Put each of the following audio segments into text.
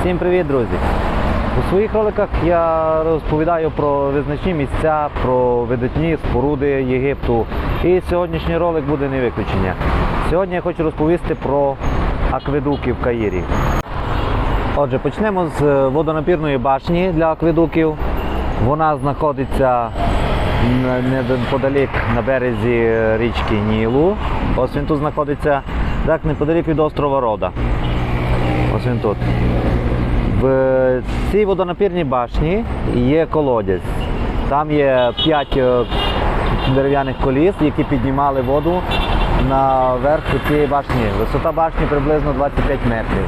Всім привіт, друзі! У своїх роликах я розповідаю про визначні місця, про видатні споруди Єгипту. І сьогоднішній ролик буде не виключення. Сьогодні я хочу розповісти про акведуки в Каїрі. Отже, почнемо з е, водонапірної башні для акведуків. Вона знаходиться неподалік на березі річки Нілу. Ось він тут знаходиться, так неподалік від острова Рода. Ось він тут. В цій водонапірній башні є колодязь. Там є 5 дерев'яних коліс, які піднімали воду наверх цієї башні. Висота башні приблизно 25 метрів.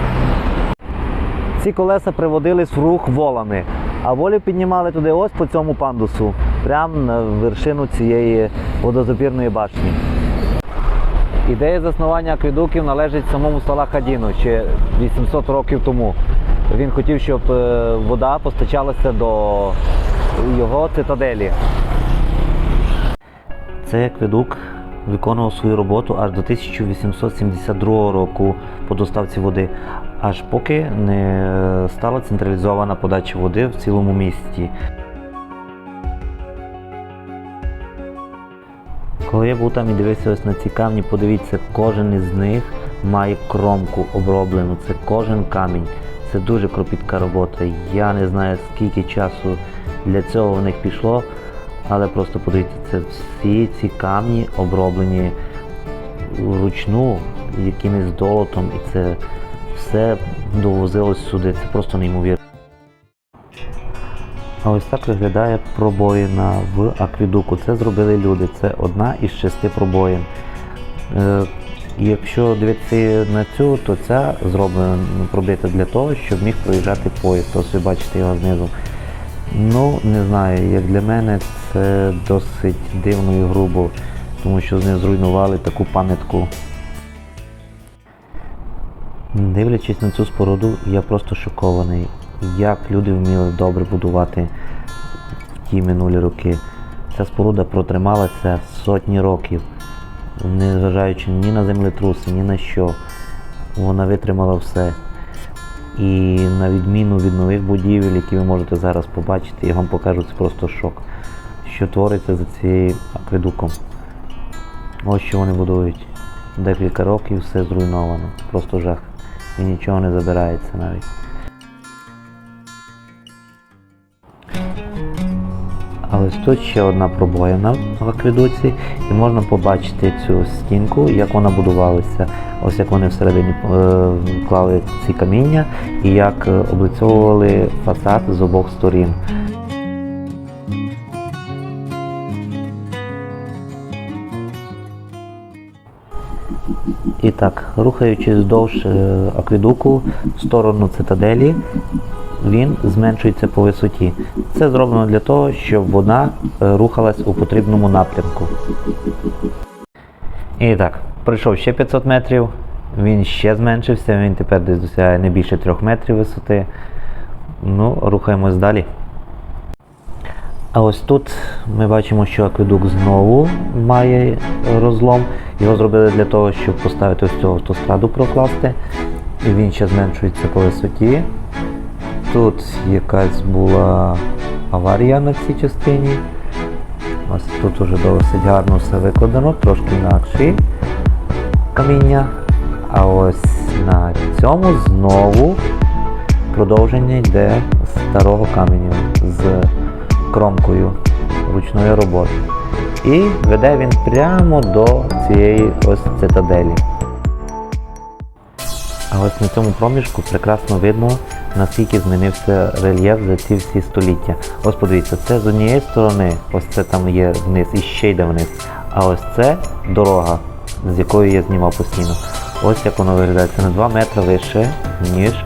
Ці колеса приводились в рух волами, а волі піднімали туди ось по цьому пандусу, прямо на вершину цієї водозапірної башні. Ідея заснування акведуків належить самому Салахадіну ще 800 років тому. Він хотів, щоб е, вода постачалася до його цитаделі. Цей акведук виконував свою роботу аж до 1872 року по доставці води, аж поки не стала централізована подача води в цілому місті. Коли я був там і дивився ось на ці камні, подивіться, кожен із них має кромку оброблену. Це кожен камінь. Це дуже кропітка робота. Я не знаю, скільки часу для цього в них пішло, але просто подивіться, це всі ці камні оброблені вручну, якимось долотом, і це все довозилось сюди. Це просто неймовірно. А ось так виглядає пробоїна в акведуку. Це зробили люди. Це одна із шести пробоїн. Е, якщо дивитися на цю, то ця зроблена ну, пробита для того, щоб міг проїжджати поїзд. Ось ви бачите його знизу. Ну, не знаю, як для мене це досить дивно і грубо, тому що з них зруйнували таку пам'ятку. Дивлячись на цю споруду, я просто шокований, як люди вміли добре будувати в ті минулі роки. Ця споруда протрималася сотні років, незважаючи ні на землетруси, ні на що. Вона витримала все. І на відміну від нових будівель, які ви можете зараз побачити, я вам покажу це просто шок, що твориться за цією акведуком. Ось що вони будують. Декілька років все зруйновано. Просто жах. І нічого не забирається навіть. Ось тут ще одна пробоїна в акведуці, і можна побачити цю стінку, як вона будувалася. Ось як вони всередині е, клали ці каміння і як е, облицьовували фасад з обох сторін. І так, рухаючись вздовж е, акведуку в сторону цитаделі, він зменшується по висоті. Це зроблено для того, щоб вода е, рухалась у потрібному напрямку. І так, пройшов ще 500 метрів, він ще зменшився, він тепер десь досягає не більше 3 метрів висоти. Ну, рухаємось далі. А ось тут ми бачимо, що акведук знову має розлом. Його зробили для того, щоб поставити ось цю автостраду прокласти. І він ще зменшується по висоті. Тут якась була аварія на цій частині. Ось тут уже досить гарно все викладено, трошки інакші каміння. А ось на цьому знову продовження йде старого каменю з кромкою ручної роботи. І веде він прямо до цієї ось цитаделі. А ось на цьому проміжку прекрасно видно, наскільки змінився рельєф за ці всі століття. Ось подивіться, це з однієї сторони, ось це там є вниз і ще йде вниз. А ось це дорога, з якою я знімав постійно. Ось як воно виглядає. Це на 2 метри вище, ніж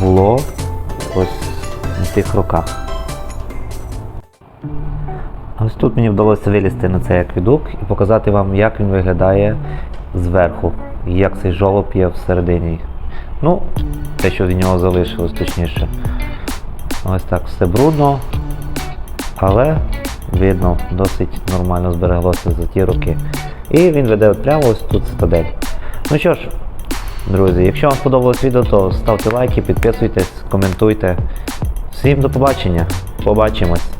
було ось в тих роках. Ось тут мені вдалося вилізти на цей акведук і показати вам, як він виглядає зверху, і як цей жолоб є всередині. Ну, те, що від нього залишилось, точніше. Ось так все брудно, але видно, досить нормально збереглося за ті роки. І він веде прямо ось тут цитадель. Ну що ж, Друзі, якщо вам сподобалось відео, то ставте лайки, підписуйтесь, коментуйте. Всім до побачення. Побачимось.